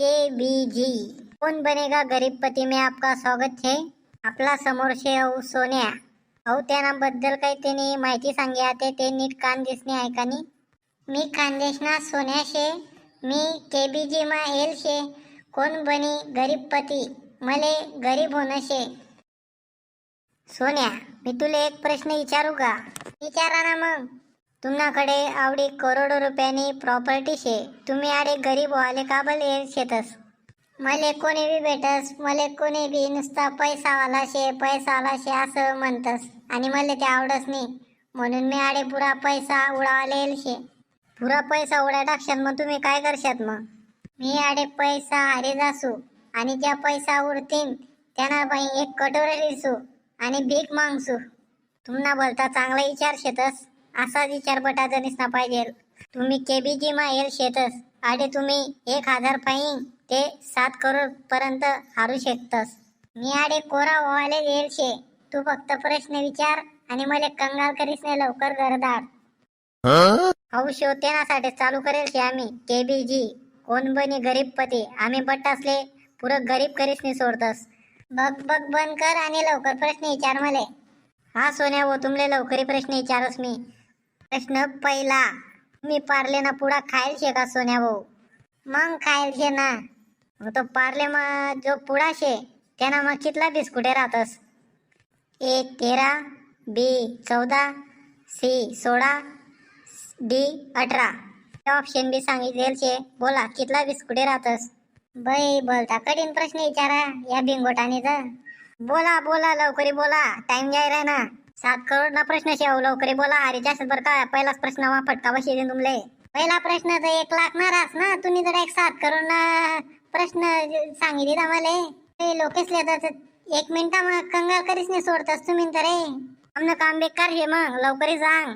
के बी जी। कोण बनेगा गरीब पती में आपका स्वागत छे आपला समोर शे अहो सोन्या। अहो त्यानाबद्दल काही त्यांनी माहिती सांगी ते ते नीट कान दिसणे ऐकानी मी खानदेशना सोन्या शे. मी के बी जी मा येल शे. कोण बनी गरीब पती? मले गरीब होणं शे. सोन्या मी तुला एक प्रश्न विचारू का? विचारा ना मग. तुम्हाकडे आवडी करोडो रुपयानी प्रॉपर्टी शे. तुम्ही अरे गरीब व्हाले काबल भले शेतस? मले कोणी बी भेटस मले कोणी बी नुसता पैसावाला शे पैसावाला शे असं म्हणतस. आणि मला ते आवडस नाही म्हणून मी आडे पुरा पैसा उडावाले येईल शे. पुरा पैसा उडा टाकशात मग तुम्ही काय करशात मग? मी आडे पैसा अरे जासू. आणि ज्या पैसा उडतीन त्यांना बाई एक कटोरे दिसू आणि भीक मागसू. तुम्हाला बोलता चांगला विचार शेतस. असाच विचार बटाचा दिसना पाहिजे. तुम्ही केबीजी मा येल शेतस आडे तुम्ही एक हजार पाहिन ते सात करोड पर्यंत हारू शकतस. मी आडे कोरा व्हायला येईल शे. तू फक्त प्रश्न विचार आणि मला कंगाल करीस नाही लवकर घरदार हौ? शो तेनासाठी चालू करेल शे आम्ही केबीजी. कोण बनी गरीबपती आम्ही बट्टासले पुरं गरीब करीस नाही सोडतस. बघ बघ बंद कर आणि लवकर प्रश्न विचार मले. हा सोन्या हो तुमले लवकरी प्रश्न विचारस मी. प्रश्न पहिला मी पार्ले ना पुडा खायल शे का सोन्या भाऊ? मग खायल शे ना. मग तो पार्ले मग जो पुडा शे त्याना मग कितला बिस्कुटे राहतस? ए तेरा बी चौदा सी सोळा डी अठरा. ऑप्शन बी सांगितलेल शे बोला कितला बिस्कुटे राहतस? बाई बोलता कठीण प्रश्न विचारा या बिंगोटाने बोला बोला लवकरी बोला टाइम जाय ना सात करोड ना प्रश्न शेव लवकर बोला. अरे जास्त बरं का पहिलाच प्रश्न वा फटका बशी दे तुमले पहिला प्रश्न तर एक लाख नारास ना तुम्ही जर एक सात करोड ना प्रश्न सांगितले ना मला ते लेतात एक मिनिटा मग कंगाल करीस नाही सोडतास तुम्ही तर. आमनं काम बेकार हे मग लवकरी सांग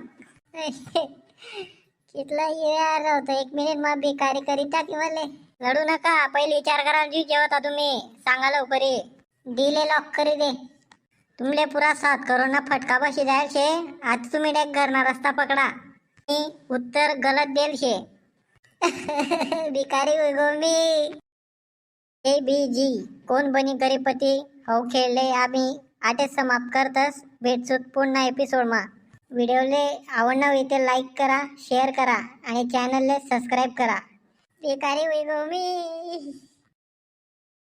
कितला यार होतं एक मिनिट मग बेकारी करीता किंवा लढू नका पहिले विचार करा जी जेवता तुम्ही. सांगा लवकर. दिले लॉक करी दे. तुमले पुरा सात करोना फटका बशी जायल शे. आता तुम्ही डेक घरना रस्ता पकडा. मी उत्तर गलत देल शे. भिकारी उगो मी. ए बी जी. कोण बनी गरीपती हो खेळले आम्ही. आटेच समाप्त करतस. भेटसूत पुन्हा एपिसोडमा व्हिडिओले आवडणं इथे लाईक करा शेअर करा आणि चॅनलले सबस्क्राईब करा. भिकारी उगो मी.